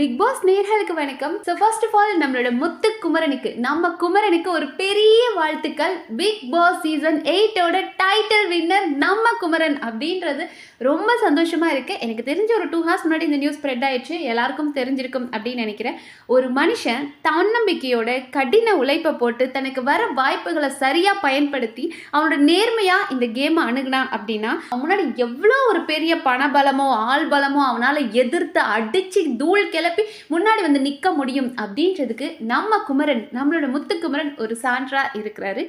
Big pass நேர்களுக்கு வணக்கம். So first of all நம்மளோட முத்து குமரனுக்கு நம்ம குமரனுக்கு ஒரு பெரிய வாழ்த்துக்கள். பிக் பாஸ் சீசன் எயிட்டோட டைட்டில் வின்னர் நம்ம குமரன் அப்படின்றது ரொம்ப சந்தோஷமா இருக்கு. எனக்கு தெரிஞ்ச ஒரு டூ ஹார்ஸ் முன்னாடி இந்த நியூஸ் ஸ்ப்ரெட் ஆயிடுச்சு. எல்லாருக்கும் தெரிஞ்சிருக்கும் அப்படின்னு நினைக்கிறேன். ஒரு மனுஷன் தன்னம்பிக்கையோட கடின உழைப்பை போட்டு தனக்கு வர வாய்ப்புகளை சரியா பயன்படுத்தி அவனோட நேர்மையா இந்த கேமை அணுகினான் அப்படின்னா அவன் முன்னாடி எவ்வளோ ஒரு பெரிய பணபலமோ ஆள் பலமோ அவனால எதிர்த்து அடிச்சு தூள் கிளப்பி முன்னாடி வந்து நிற்க முடியும் அப்படின்றதுக்கு நம்ம குமரன் நம்மளோட முத்துக்குமரன் ஒரு சான்றா இருக்கிறாரு.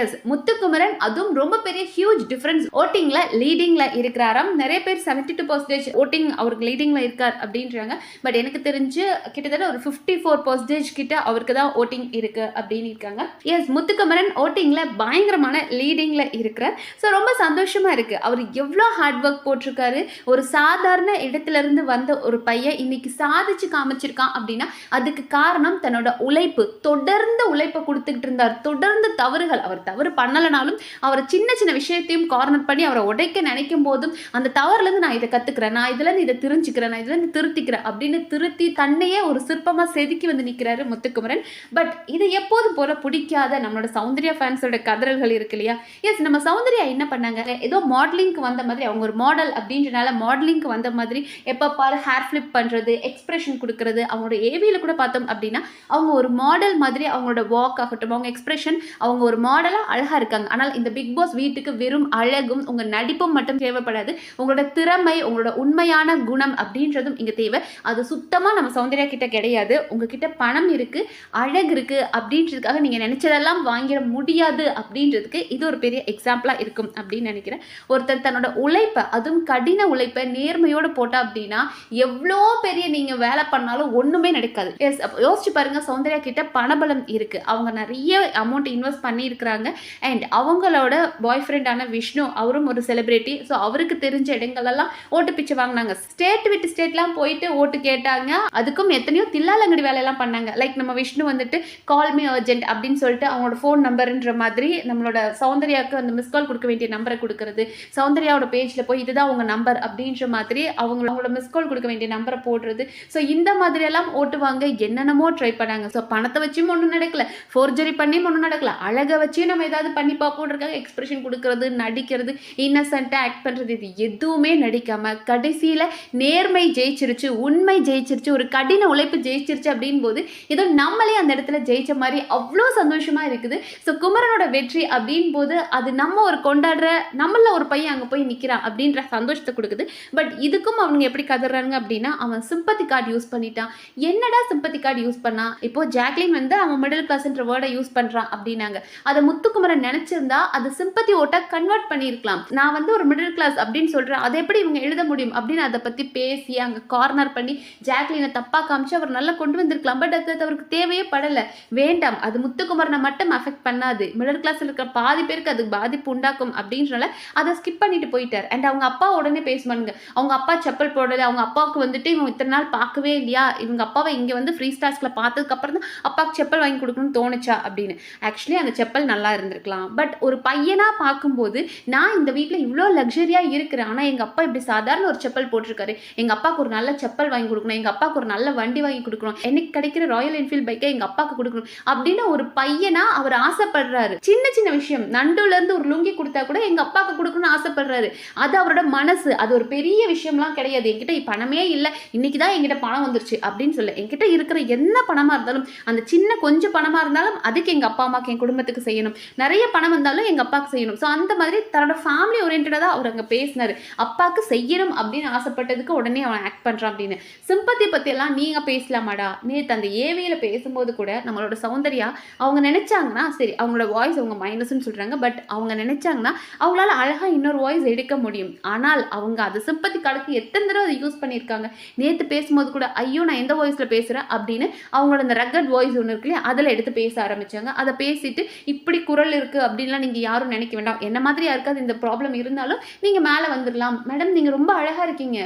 எஸ் முத்துக்குமரன் அதுவும் ரொம்ப பெரிய ஹியூஜ் டிஃபரன்ஸ் ஓட்டிங்ல லீடிங்ல இருக்கிறாராம். நிறைய பேர் செவன்டி டூ பர்சன்டேஜ் ஓட்டிங் அவருக்கு லீடிங்ல இருக்கார் அப்படின்றாங்க. பட் எனக்கு தெரிஞ்சு கிட்டத்தட்ட ஒரு ஃபிஃப்டி ஃபோர் பர்சன்டேஜ் கிட்ட அவருக்கு தான் ஓட்டிங் இருக்கு அப்படின்னு இருக்காங்க. எஸ் முத்துக்குமரன் ஓட்டிங்ல பயங்கரமான லீடிங்ல இருக்கிறார். ஸோ ரொம்ப சந்தோஷமா இருக்கு. அவர் எவ்வளோ ஹார்ட் ஒர்க் போட்டிருக்காரு. ஒரு சாதாரண இடத்துல இருந்து வந்த ஒரு பையன் இன்னைக்கு சாதிச்சு காமிச்சிருக்கான் அப்படின்னா அதுக்கு காரணம் தன்னோட உழைப்பு. தொடர்ந்து உழைப்பை கொடுத்துக்கிட்டு இருந்தார். தொடர்ந்து தவறுகள். அவர் தவறு பண்ணலைனாலும் அவர் சின்ன சின்ன விஷயத்தையும் கார்னர் பண்ணி அவரை உடைக்க நினைக்கும் போதும் அந்த தவறுலேருந்து நான் இதை கற்றுக்கிறேன் நான் இதுலேருந்து இதை தெரிஞ்சுக்கிறேன். நான் இதுலேருந்து திருத்திக்கிறேன் அப்படின்னு திருத்தி தன்னையே ஒரு சிற்பமாக செதுக்கி வந்து நிற்கிறாரு முத்துக்குமரன். பட் இது எப்போதும் போல பிடிக்காத நம்மளோட சௌந்தர்யா ஃபேன்ஸோட கதறல்கள் இருக்கு இல்லையா? எஸ் நம்ம சௌந்தர்யா என்ன பண்ணாங்க? ஏதோ மாடலிங்க்கு வந்த மாதிரி அவங்க ஒரு மாடல் அப்படின்றனால மாடலிங்க்கு வந்த மாதிரி எப்போ பாரு ஹேர் ஃப்ளிப் பண்ணுறது எக்ஸ்பிரஷன் கொடுக்கறது அவங்களோட ஏவியில் கூட பார்த்தோம் அப்படின்னா அவங்க ஒரு மாடல் மாதிரி அவங்களோட வாக் ஆகட்டும் அவங்க எக்ஸ்பிரஷன் அவங்க ஒரு மாடலாக அழகாக இருக்காங்க. ஆனால் இந்த பிக் பாஸ் வீட்டுக்கு வெறும் அழகும் உங்கள் நடிப்பும் மட்டும் தேவைப்படாது. உங்களோட திறமை உங்களோட உண்மையான குணம் அப்படின்றதும் இங்கே தேவை. அது சுத்தமாக நம்ம சௌந்தர்யா கிட்ட கிடையாது. உங்ககிட்ட பணம் இருக்குது அழகு இருக்குது அப்படின்றதுக்காக நீங்கள் நினச்சதெல்லாம் வாங்கிட முடியாது அப்படின்றதுக்கு இது ஒரு பெரிய எக்ஸாம்பிளாக இருக்கும் அப்படின்னு நினைக்கிறேன். ஒருத்தர் தன்னோட உழைப்பை அதுவும் கடின உழைப்பை நேர்மையோடு போட்டால் அப்படின்னா எவ்வளோ பெரிய நீங்கள் வேலை பண்ணாலும் ஒன்றுமே நடக்காது. எஸ் யோசிச்சு பாருங்க சௌந்தர்யா கிட்ட பணபலம் இருக்குது அவங்க நிறைய அமௌண்ட் இன்வெஸ்ட் பண்ணியிருக்கிறாங்க. அண்ட் அவங்களோட பாய் ஃப்ரெண்டான விஷ்ணு அவரும் ஒரு செலிபிரிட்டி ஸோ அவருக்கு தெரிஞ்ச இடங்களெல்லாம் ஓட்டு பிச்சை வாங்கினாங்க. ஸ்டேட் விட்டு ஸ்டேட்லாம் போயிட்டு ஓட்டு கேட்டாங்க. அதுக்கும் எத்தனையோ தில்லாலங்கடி வேலையெல்லாம் பண்ணாங்க. லைக் நம்ம விஷ்ணு வந்துட்டு கால் மீ அர்ஜென்ட் அப்படின்னு சொல்லிட்டு அவங்களோட ஃபோன் நம்பருன்ற மாதிரி நம்மளோட சௌந்தர்யாவுக்கு அந்த மிஸ் கால் கொடுக்க வேண்டிய நம்பரை கொடுக்கறது. சௌந்தர்யாவோட பேஜில் போய் இதுதான் உங்கள் நம்பர் அப்படின்ற மாதிரி அவங்க அவங்களோட மிஸ் கால் கொடுக்க வேண்டிய நம்பரை போடுறது. ஸோ இந்த மாதிரியெல்லாம் ஓட்டுவாங்க. என்னென்னமோ ட்ரை பண்ணாங்க. ஸோ பணத்தை வச்சும் ஒன்றும் நடக்கல. ஃபோர்ஜரி பண்ணியும் ஒன்றும் நடக்கல. அழகை வச்சு நம்ம ஏதாவது பண்ணி பார்ப்போன்றக்காக எக்ஸ்பிரஷன் கொடுக்கறது நடிக்கிறது இன்னசென்ட்டாக ஆக்ட் பண்ணுறது இது எதுவுமே நடிக்காமல் கடைசியில் நேர்மை ஜெயிச்சிருச்சு உண்மை ஜெயிச்சிருச்சு ஒரு கடின உழைப்பு ஜெயிச்சிருச்சு அப்படின் போது ஏதோ நம்மளே அந்த இடத்துல ஜெயிச்ச மாதிரி அவ்வளோ சந்தோஷமாக இருக்குது. ஸோ குமரனோட வெற்றி அப்படின் போது அது நம்ம ஒரு கொண்டாடுற நம்மள ஒரு பையன் அங்கே போய் நிற்கிறான் அப்படின்ற சந்தோஷத்தை கொடுக்குது. பட் இதுக்கும் அவங்க எப்படி கதறாங்க அப்படின்னா அவன் சிம்பத்தி கார்டு யூஸ் பண்ணிட்டான். என்னடா சிம்பத்தி கார்டு யூஸ் பண்ணா? இப்போ ஜாக்லின் வந்து அவன் மிடில் கிளாஸ்ன்ற வேர்டை யூஸ் பண்ணுறான் அப்படின்னாங்க. அதை முத்துக்குமரன் நினச்சிருந்தா அது சிம்பத்தி ஓட்டா கன்வெர்ட் பண்ணியிருக்கலாம். நான் வந்து ஒரு மிடில் கிளாஸ் அப்படின்னு சொல்கிறேன் அதை எப்படி இவங்க எழுத முடியும் அப்படின்னு அதை பற்றி பேசி அங்கே கார்னர் பண்ணி ஜாக்லினை தப்பாக காமிச்சு அவர் நல்லா கொண்டு வந்திருக்கலாம். பட் அது அவருக்கு தேவையே படலை. வேண்டாம். அது முத்துக்குமரனை மட்டும் அஃபெக்ட் பண்ணாது. மிடில் கிளாஸில் இருக்கிற பாதி பேருக்கு அது பாதிப்பு உண்டாக்கும் அப்படின்றனால அதை ஸ்கிப் பண்ணிட்டு போயிட்டார். அண்ட் அவங்க அப்பா உடனே பேசுவானுங்க. அவங்க அப்பா செப்பல் போடலை. அவங்க அப்பாவுக்கு வந்துட்டு இவங்க இத்தனை நாள் பார்க்கவே இல்லையா? இவங்க அப்பாவை இங்கே வந்து ஃப்ரீ ஸ்டார்ஸில் பார்த்ததுக்கப்புறம் தான் அப்பாவுக்கு செப்பல் வாங்கி கொடுக்கணும்னு தோணுச்சா அப்படின்னு. ஆக்சுவலி அந்த செப்பல் நல்லா இருந்திருக்கலாம். பட் ஒரு பையனாக பார்க்கும்போது நான் இந்த வீட்டில் இவ்வளோ லக்ஸரியாக இருக்கிறேன். ஆனால் எங்கள் அப்பா இப்படி சாதாரண ஒரு செப்பல் போட்டிருக்காரு. எங்கள் அப்பாவுக்கு ஒரு நல்ல செப்பல் வாங்கி கொடுக்கணும். எங்கள் அப்பாவுக்கு ஒரு நல்ல வண்டி வாங்கி கொடுக்கணும். எனக்கு கிடைக்கிற ராயல் என்ஃபீல்ட் பைக்கை எங்கள் அப்பாவுக்கு கொடுக்கணும். அப்படின்னு ஒரு பையனா அவர் ஆசைப்படுறாரு. சின்ன சின்ன விஷயம். நண்டுலேருந்து ஒரு லுங்கி கொடுத்தா கூட எங்கள் அப்பாவுக்கு கொடுக்கணும்னு ஆசைப்படுறாரு. அது அவரோட மனசு. அது ஒரு பெரிய விஷயம்லாம் கிடையாது. என்கிட்ட பணமே இல்லை. இன்னைக்கு தான் என்கிட்ட பணம் வந்துருச்சு அப்படின்னு சொல்ல என்கிட்ட இருக்கிற என்ன பணமாக இருந்தாலும் அந்த சின்ன கொஞ்சம் பணமாக இருந்தாலும் அதுக்கு எங்கள் அப்பா அம்மாவுக்கு என் குடும்பத்துக்கு செய்யணும். நிறைய பணம் வந்தாலும் எங்கள் அப்பாவுக்கு செய்யணும். ஸோ அந்த மாதிரி தன்னோட ஃபேமிலி ஓரியன்டாக தான் அவர் அங்கே பேசினார். அப்பாவுக்கு செய்யணும் அப்படின்னு ஆசைப்பட்டதுக்கு உடனே அவன் ஆக்ட் பண்ணுறான் அப்படின்னு. சிம்பத்தி பற்றியெல்லாம் நீங்கள் பேசலாமாடா? நேற்று அந்த ஏவியில் பேசும்போது கூட நம்மளோட சௌந்தர்யா அவங்க நினச்சாங்கன்னா சரி அவங்களோட வாய்ஸ் அவங்க மைனஸ்ன்னு சொல்கிறாங்க பட் அவங்க நினச்சாங்கன்னா அவங்களால அழகாக இன்னொரு வாய்ஸ் எடுக்க முடியும். ஆனால் அவங்க அது சிம்பத்தி கார்டுக்கு எத்தனை தடவை அதை யூஸ் பண்ணியிருக்காங்க? நேற்று பேசும்போது கூட ஐயோ நான் எந்த வாய்ஸில் பேசுகிறேன் அப்படின்னு அவங்களோட அந்த ரக்கட் வாய்ஸ் ஒன்று இருக்கு இல்லையா அதில் எடுத்து பேச ஆரம்பித்தாங்க அதை பேசிட்டு இப்படி குரல் இருக்குது அப்படின்லாம் நீங்கள் யாரும் நினைக்க வேண்டாம். என்ன மாதிரி யாருக்காவது இந்த ப்ராப்ளம் இருந்தாலும் நீங்கள் மேலே வந்துடலாம் மேடம் நீங்கள் ரொம்ப அழகாக இருக்கீங்க.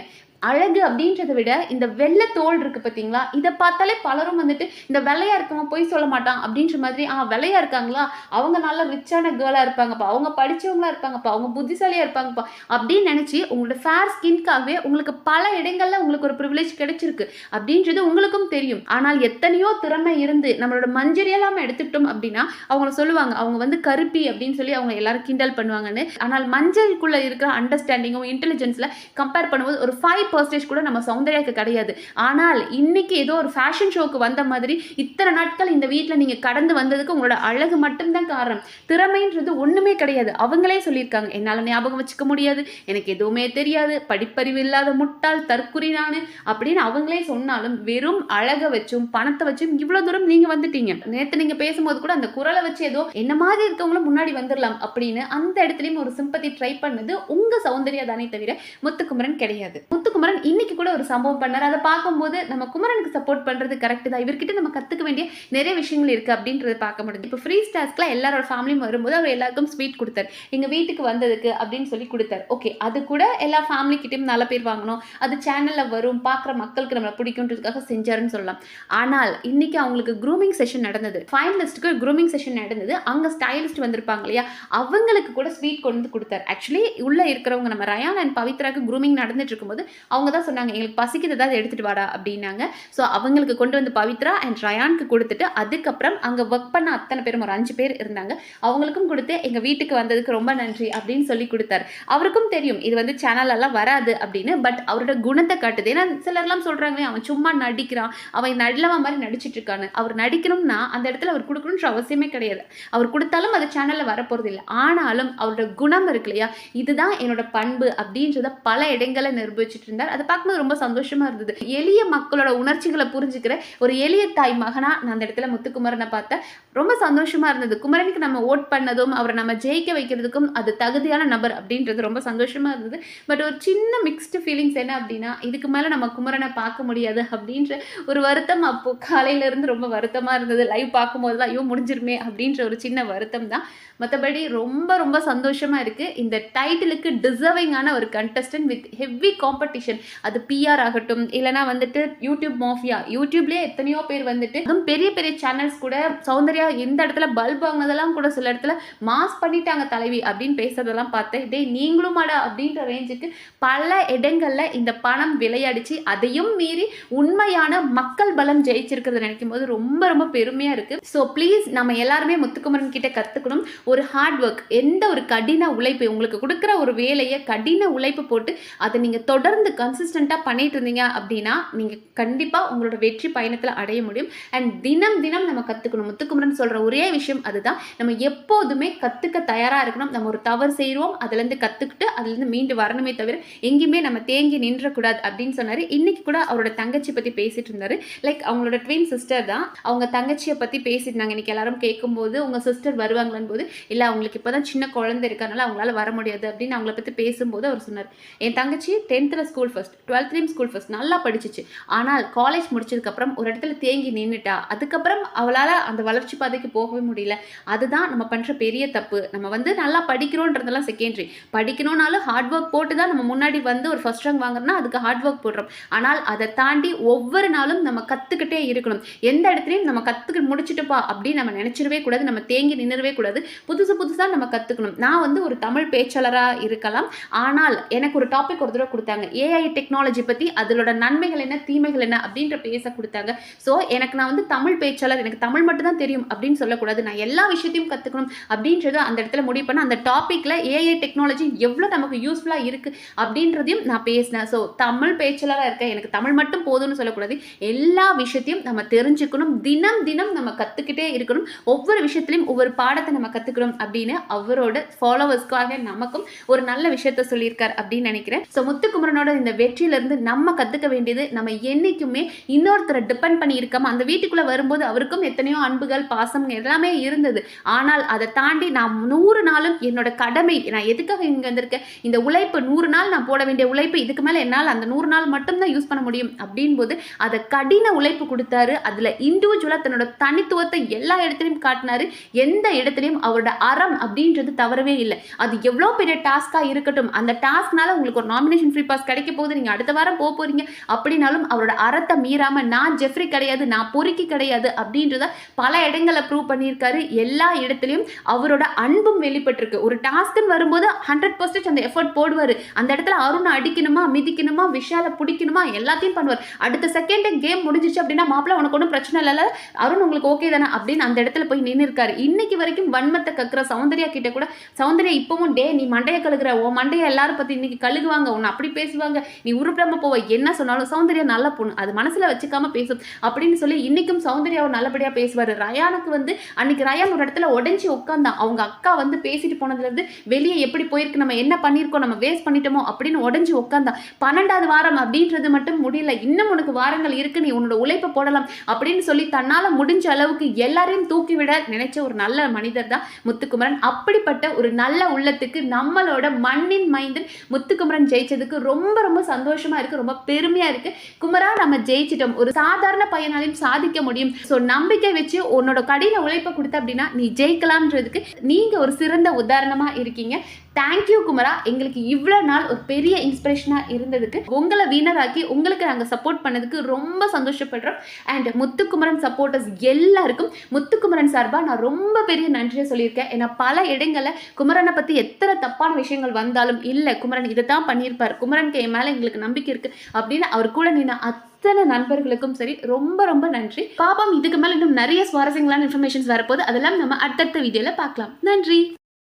அழகு அப்படின்றத விட இந்த வெள்ளை தோல் இருக்கு பார்த்தீங்களா? இதை பார்த்தாலே பலரும் வந்துட்டு இந்த வெள்ளையா இருக்கவன் போய் சொல்ல மாட்டான் அப்படின்ற மாதிரி ஆ வெள்ளையா இருக்காங்களா? அவங்க நல்ல ரிச்சான கேர்ளாக இருப்பாங்கப்பா. அவங்க படிச்சவங்களா இருப்பாங்கப்பா. அவங்க புத்திசாலியாக இருப்பாங்கப்பா. அப்படின்னு நினச்சி உங்களோட ஃபேர் ஸ்கின்காகவே உங்களுக்கு பல இடங்கள்ல உங்களுக்கு ஒரு ப்ரிவிலேஜ் கிடைச்சிருக்கு அப்படின்றது உங்களுக்கும் தெரியும். ஆனால் எத்தனையோ திறமை இருந்து நம்மளோட மஞ்சரியெல்லாம் எடுத்துக்கிட்டோம் அப்படின்னா அவங்கள சொல்லுவாங்க அவங்க வந்து கருப்பி அப்படின்னு சொல்லி அவங்க எல்லாரும் கிண்டல் பண்ணுவாங்கன்னு. ஆனால் மஞ்சளுக்குள்ள இருக்கிற அண்டர்ஸ்டாண்டிங்கும் இன்டெலிஜென்ஸ்ல கம்பேர் பண்ணும்போது ஒரு ஃபைவ் பர்சன்டேஜ் கூட நம்ம சௌந்தர்யாவுக்கு கிடையாது. ஆனால் இன்னைக்கு ஏதோ ஒரு ஃபேஷன் ஷோக்கு வந்த மாதிரி இத்தனை நாட்கள் இந்த வீட்டில் நீங்கள் கடந்து வந்ததுக்கு உங்களோட அழகு மட்டும்தான் காரணம். திறமைன்றது ஒன்றுமே கிடையாது. அவங்களே சொல்லியிருக்காங்க. என்னால் ஞாபகம் வச்சுக்க முடியாது. எனக்கு எதுவுமே தெரியாது. படிப்பறிவு இல்லாத முட்டாள் தற்குறி நான் அப்படின்னு அவங்களே சொன்னாலும் வெறும் அழகை வச்சும் பணத்தை வச்சும் இவ்வளோ தூரம் நீங்கள் வந்துட்டீங்க. நேற்று நீங்கள் பேசும்போது கூட அந்த குரலை வச்சு ஏதோ என்ன மாதிரி இருக்கவங்களும் முன்னாடி வந்துடலாம் அப்படின்னு அந்த இடத்துலையும் ஒரு சிம்பத்தி ட்ரை பண்ணது உங்கள் சௌந்தர்யா தானே தவிர முத்துக்குமரன் கிடையாது. குமரன் இன்னைக்கு கூட ஒரு சம்பவம் பண்ணார். அதை பார்க்கும்போது நம்ம குமரனுக்கு சப்போர்ட் பண்றது கரெக்ட் தான். இவர்கிட்ட நம்ம கத்துக்க வேண்டிய நிறைய விஷயங்கள் இருக்கு அப்படின்றத பார்க்க முடியுது இப்போ ஃப்ரீ ஸ்டாஸ்க்குலாம் எல்லாரோட ஃபேமிலியும் வரும்போது அவர் எல்லாருக்கும் ஸ்வீட் கொடுத்தார். எங்க வீட்டுக்கு வந்ததுக்கு அப்படின்னு சொல்லி கொடுத்தாரு. ஓகே அது கூட எல்லா ஃபேமிலிக்கிட்டேயும் நல்ல பேர் வாங்கணும். அது சேனல்ல வரும் பார்க்குற மக்களுக்கு நம்மளை பிடிக்குன்றதுக்காக செஞ்சாருன்னு சொல்லலாம். ஆனால் இன்னைக்கு அவங்களுக்கு க்ரூமிங் செஷன் நடந்தது. ஃபைனலிஸ்ட்டுக்கு க்ரூமிங் செஷன் நடந்தது. அங்க ஸ்டைலிஸ்ட் வந்திருப்பாங்க இல்லையா? அவங்களுக்கு கூட ஸ்வீட் கொண்டு வந்து கொடுத்தாரு. ஆக்சுவலி உள்ள இருக்கிறவங்க நம்ம ரயான் அண்ட் பவித்ராக்கு க்ரூமிங் நடந்துட்டு இருக்கும்போது அவங்க தான் சொன்னாங்க எங்களுக்கு பசிக்குது ஏதாவது எடுத்துகிட்டு வாடா அப்படின்னாங்க. ஸோ அவங்களுக்கு கொண்டு வந்து பவித்ரா அண்ட் ரயானுக்கு கொடுத்துட்டு அதுக்கப்புறம் அங்கே ஒர்க் பண்ண அத்தனை பேரும் ஒரு அஞ்சு பேர் இருந்தாங்க. அவங்களுக்கும் கொடுத்து எங்கள் வீட்டுக்கு வந்ததுக்கு ரொம்ப நன்றி அப்படின்னு சொல்லி கொடுத்தாரு. அவருக்கும் தெரியும் இது வந்து சேனலெல்லாம் வராது அப்படின்னு பட் அவரோட குணத்தை காட்டுது. ஏன்னா சிலர்லாம் சொல்கிறாங்களே அவன் சும்மா நடிக்கிறான் அவன் நல்லவ மாதிரி நடிச்சிட்டு இருக்கான்னு. அவர் நடிக்கணும்னா அந்த இடத்துல அவர் கொடுக்கணுன்ற அவசியமே கிடையாது. அவர் கொடுத்தாலும் அது சேனலில் வரப்போகிறது இல்லை. ஆனாலும் அவரோட குணம் இருக்கு இல்லையா? இதுதான் என்னோட பண்பு அப்படின்றத பல இடங்களை நிரூபிச்சுட்டு இருந்தார் அதை பார்க்கும்போது ரொம்ப சந்தோஷமா இருந்தது. எளிய மக்களோட உணர்ச்சிகளை புரிஞ்சுக்கிற ஒரு எளிய தாய் மகனா நான் அந்த இடத்துல முத்துக்குமரனை பார்த்தேன். ரொம்ப சந்தோஷமா இருந்தது. குமரனுக்கு நம்ம ஓட் பண்ணதும் அவரை நம்ம ஜெயிக்க வைக்கிறதுக்கும் அது தகுதியான நபர் அப்படின்றது ரொம்ப சந்தோஷமா இருந்தது. பட் ஒரு சின்ன மிக்ஸ்டு ஃபீலிங்ஸ் என்ன அப்படின்னா இதுக்கு மேலே நம்ம குமரனை பார்க்க முடியாது அப்படின்ற ஒரு வருத்தம் அப்போ காலையில இருந்து ரொம்ப வருத்தமா இருந்தது. லைவ் பார்க்கும்போதெல்லாம் ஐயோ முடிஞ்சிருமே அப்படின்ற ஒரு சின்ன வருத்தம் தான். மற்றபடி ரொம்ப ரொம்ப சந்தோஷமா இருக்கு. இந்த டைட்டிலுக்கு டிசர்விங்கான ஒரு கண்டஸ்டன்ட் வித் ஹெவி காம்படிஷன் அது பிஆர் ஆகட்டும் இல்லைனா வந்துட்டு யூடியூப் மாஃபியா யூடியூப்லேயே எத்தனையோ பேர் வந்துட்டு அதுவும் பெரிய பெரிய சேனல்ஸ் கூட சௌந்தர்யா எந்த இடத்துல பல்ப் வாங்கினதெல்லாம் கூட சில இடத்துல மாஸ் பண்ணிட்டாங்க தலைவி அப்படின்னு பேசுறதெல்லாம் பார்த்தேன். இதே நீங்களும் மாடா அப்படின்ற ரேஞ்சுக்கு பல இடங்களில் இந்த பணம் விளையாடிச்சு அதையும் மீறி உண்மையான மக்கள் பலம் ஜெயிச்சிருக்கிறத நினைக்கும் போது ரொம்ப ரொம்ப பெருமையாக இருக்கு. ஸோ ப்ளீஸ் நம்ம எல்லாருமே முத்துக்குமரன் கிட்ட கற்றுக்கணும் ஒரு ஹார்ட் ஒர்க் எந்த ஒரு கடின உழைப்பு உங்களுக்கு கொடுக்குற ஒரு வேலையை கடின உழைப்பு போட்டு அதை நீங்கள் தொடர்ந்து கன்சிஸ்டண்ட்டாக பண்ணிட்டு இருந்தீங்க அப்படின்னா நீங்கள் கண்டிப்பாக உங்களோட வெற்றி பயணத்தில் அடைய முடியும். அண்ட் தினம் தினம் நம்ம கற்றுக்கணும் முத்துக்குமரன் சொல்கிற ஒரே விஷயம் அதுதான். நம்ம எப்போதுமே கற்றுக்க தயாராக இருக்கணும். நம்ம ஒரு தவறு செய்கிறோம் அதுலேருந்து கற்றுக்கிட்டு அதுலேருந்து மீண்டு வரணுமே தவிர எங்கேயுமே நம்ம தேங்கி நின்றக்கூடாது அப்படின்னு சொன்னார். இன்னைக்கு கூட அவரோட தங்கச்சி பற்றி பேசிட்டு இருந்தார். லைக் அவங்களோட ட்வின் சிஸ்டர் தான். அவங்க தங்கச்சியை பற்றி பேசிட்டு இருந்தாங்க. இன்றைக்கி எல்லாரும் கேட்கும்போது உங்கள் சிஸ்டர் வருவாங்களான்னு போது இல்லை அவங்களுக்கு இப்போ தான் சின்ன குழந்தை இருக்கறனால அவங்களால வர முடியாது அப்படின்னு அவங்கள பற்றி பேசும்போது அவர் சொன்னார். என் தங்கச்சி டென்த்தில் ஸ்கூல் ஸ்கூல் ஃபஸ்ட் டுவெல்த்லேயும் ஸ்கூல் ஃபஸ்ட் நல்லா படிச்சிச்சு. ஆனால் காலேஜ் முடிச்சதுக்கப்புறம் ஒரு இடத்துல தேங்கி நின்றுட்டா அதுக்கப்புறம் அவளால் அந்த வளர்ச்சி பாதைக்கு போகவே முடியல. அதுதான் நம்ம பண்ணுற பெரிய தப்பு. நம்ம வந்து நல்லா படிக்கிறோன்றதெல்லாம் செகண்டரி படிக்கணும்னாலும் ஹார்ட் ஒர்க் போட்டு தான் நம்ம முன்னாடி வந்து ஒரு ஃபஸ்ட் ரேங்க் வாங்குறோம்னா அதுக்கு ஹார்ட் ஒர்க் போடுறோம். ஆனால் அதை தாண்டி ஒவ்வொரு நாளும் நம்ம கற்றுக்கிட்டே இருக்கணும். எந்த இடத்துலையும் நம்ம கற்றுக்க முடிச்சுட்டுப்பா அப்படின்னு நம்ம நினச்சிடவே கூடாது. நம்ம தேங்கி நின்றுவே கூடாது. புதுசு புதுசாக நம்ம கற்றுக்கணும் நான் வந்து ஒரு தமிழ் பேச்சாளராக இருக்கலாம். ஆனால் எனக்கு ஒரு டாபிக் ஒரு தடவை கொடுத்தாங்க. ஏஐ டெக்னாலஜி பற்றி அதோட நன்மைகள் என்ன தீமைகள் என்ன அப்படின்ற பேச கொடுத்தாங்க. ஸோ எனக்கு நான் வந்து தமிழ் பேச்சாளர் எனக்கு தமிழ் மட்டும் தான் தெரியும் அப்படின்னு சொல்லக்கூடாது. நான் எல்லா விஷயத்தையும் கற்றுக்கணும் அப்படின்றத அந்த இடத்துல முடிவு பண்ண அந்த டாப்பிக்கில் ஏஐ டெக்னாலஜி எவ்வளோ நமக்கு யூஸ்ஃபுல்லாக இருக்குது அப்படின்றதையும் நான் பேசினேன். ஸோ தமிழ் பேச்சாளராக இருக்கேன் எனக்கு தமிழ் மட்டும் போதும்னு சொல்லக்கூடாது. எல்லா விஷயத்தையும் நம்ம தெரிஞ்சுக்கணும். தினம் தினம் நம்ம கற்றுக்கிட்டே இருக்கணும். ஒவ்வொரு விஷயத்துலையும் ஒவ்வொரு பாடத்தை நம்ம கற்றுக்கணும் அப்படின்னு அவரோட ஃபாலோவர்ஸ்க்காக நமக்கும் ஒரு நல்ல விஷயத்த சொல்லியிருக்கார் அப்படின்னு நினைக்கிறேன். ஸோ முத்துக்குமரனோட இந்த வெற்றியிலேருந்து நம்ம கற்றுக்க வேண்டியது நம்ம என்றைக்குமே இன்னொருத்தரை டிபெண்ட் பண்ணி அந்த வீட்டுக்குள்ளே வரும்போது அவருக்கும் எத்தனையோ அன்புகள் பாசம் எல்லாமே இருந்தது. ஆனால் அதை தாண்டி நான் நூறு நாளும் என்னோட கடமை நான் எதுக்காக இங்கே வந்திருக்கேன்? இந்த உழைப்பு நூறு நாள் நான் போட வேண்டிய உழைப்பு இதுக்கு மேலே என்னால் அந்த நூறு நாள் மட்டும்தான் யூஸ் பண்ண முடியும் அப்படின் போது அதை கடின உழைப்பு கொடுத்தாரு. அதில் இண்டிவிஜுவலாக தன்னோட தனித்துவத்தை எல்லா இடத்துலையும் காட்டினாரு. எந்த இடத்துலையும் அவரோட அறம் அப்படின்றது தவறவே இல்லை. அது எவ்வளோ பெரிய டாஸ்காக இருக்கட்டும். அந்த டாஸ்க்னால உங்களுக்கு ஒரு நாமினேஷன் ஃப்ரீ பாஸ் கிடைக்க கிடைக்க போகுது நீங்கள் அடுத்த வாரம் போக போகிறீங்க அப்படின்னாலும் அவரோட அறத்தை மீறாமல் நான் ஜெஃப்ரி கிடையாது நான் பொறுக்கி கிடையாது அப்படின்றத பல இடங்களை ப்ரூவ் பண்ணியிருக்காரு. எல்லா இடத்துலையும் அவரோட அன்பும் வெளிப்பட்டிருக்கு. ஒரு டாஸ்க்குன்னு வரும்போது ஹண்ட்ரட் பர்சன்ட் அந்த எஃபர்ட் போடுவார். அந்த இடத்துல அருணை அடிக்கணுமா மிதிக்கணுமா விஷாலை பிடிக்கணுமா எல்லாத்தையும் பண்ணுவார். அடுத்த செகண்ட் கேம் முடிஞ்சிச்சு அப்படின்னா மாப்பிள்ள உனக்கு ஒன்றும் பிரச்சனை இல்லை அருண் உங்களுக்கு ஓகே தானே? அப்படின்னு அந்த இடத்துல போய் நின்று இருக்காரு இன்னைக்கு வரைக்கும் வன்மத்தை கக்குற சௌந்தர்யா கிட்ட கூட சௌந்தர்யா இப்பவும் டே நீ மண்டையை கழுகுற. உன் மண்டைய எல்லாரும் பற்றி இன்னைக்கு கழுகுவாங்க. உன்னை அப்படி பேசுவாங்க. நீ உருப்பிடாம போவ என்ன சொன்னாலும் சௌந்தர்யா நல்ல பொண்ணு. அது மனசுல வச்சுக்காம பேசும். அப்படின்னு சொல்லி இன்னைக்கும் சௌந்தர்யாவை நல்லபடியா பேசுவாரு. ரயானுக்கு வந்து அன்னைக்கு ரயான் ஒரு இடத்துல உடஞ்சி உட்காந்தான். அவங்க அக்கா வந்து பேசிட்டு போனதுல இருந்து வெளியே எப்படி போயிருக்கு நம்ம என்ன பண்ணியிருக்கோம் நம்ம வேஸ்ட் பண்ணிட்டோமோ அப்படின்னு உடஞ்சி உட்காந்தான். பன்னெண்டாவது வாரம் அப்படின்றது மட்டும் முடியல. இன்னும் உனக்கு வாரங்கள் இருக்கு நீ உன்னோட உழைப்பை போடலாம் அப்படின்னு சொல்லி தன்னால முடிஞ்ச அளவுக்கு எல்லாரையும் தூக்கி விட நினைச்ச ஒரு நல்ல மனிதர் தான் முத்துக்குமரன். அப்படிப்பட்ட ஒரு நல்ல உள்ளத்துக்கு நம்மளோட மண்ணின் மைந்தன் முத்துக்குமரன் ஜெயிச்சதுக்கு ரொம்ப ரொம்ப சந்தோஷமா இருக்கு ரொம்ப பெருமையா இருக்கு. குமரா நம்ம ஜெயிச்சிட்டோம். ஒரு சாதாரண பையனாலையும் சாதிக்க முடியும். ஸோ நம்பிக்கை வச்சு உன்னோட கடின உழைப்பை கொடுத்த அப்படின்னா நீ ஜெயிக்கலாம்ன்றதுக்கு நீங்க ஒரு சிறந்த உதாரணமா இருக்கீங்க. தேங்க்யூ குமரா எங்களுக்கு இவ்வளோ நாள் ஒரு பெரிய இன்ஸ்பிரேஷனாக இருந்ததுக்கு உங்களை வீணராக்கி உங்களுக்கு நாங்கள் சப்போர்ட் பண்ணதுக்கு ரொம்ப சந்தோஷப்படுறோம். அண்ட் முத்துக்குமரன் சப்போர்ட்டர்ஸ் எல்லாருக்கும் முத்துக்குமரன் சார்பாக நான் ரொம்ப பெரிய நன்றியை சொல்லியிருக்கேன். ஏன்னா பல இடங்களில் குமரனை பற்றி எத்தனை தப்பான விஷயங்கள் வந்தாலும் இல்லை குமரன் இதை தான் பண்ணியிருப்பார். குமரனுக்கு என் மேலே எங்களுக்கு நம்பிக்கை இருக்குது அப்படின்னு அவர் கூட நின்று அத்தனை நண்பர்களுக்கும் சரி ரொம்ப ரொம்ப நன்றி. பாப்போம் இதுக்கு மேலே இன்னும் நிறைய சுவாரஸ்யங்களான இன்ஃபர்மேஷன்ஸ் வரப்போது அதெல்லாம் நம்ம அடுத்தடுத்த வீடியோவில் பார்க்கலாம். நன்றி.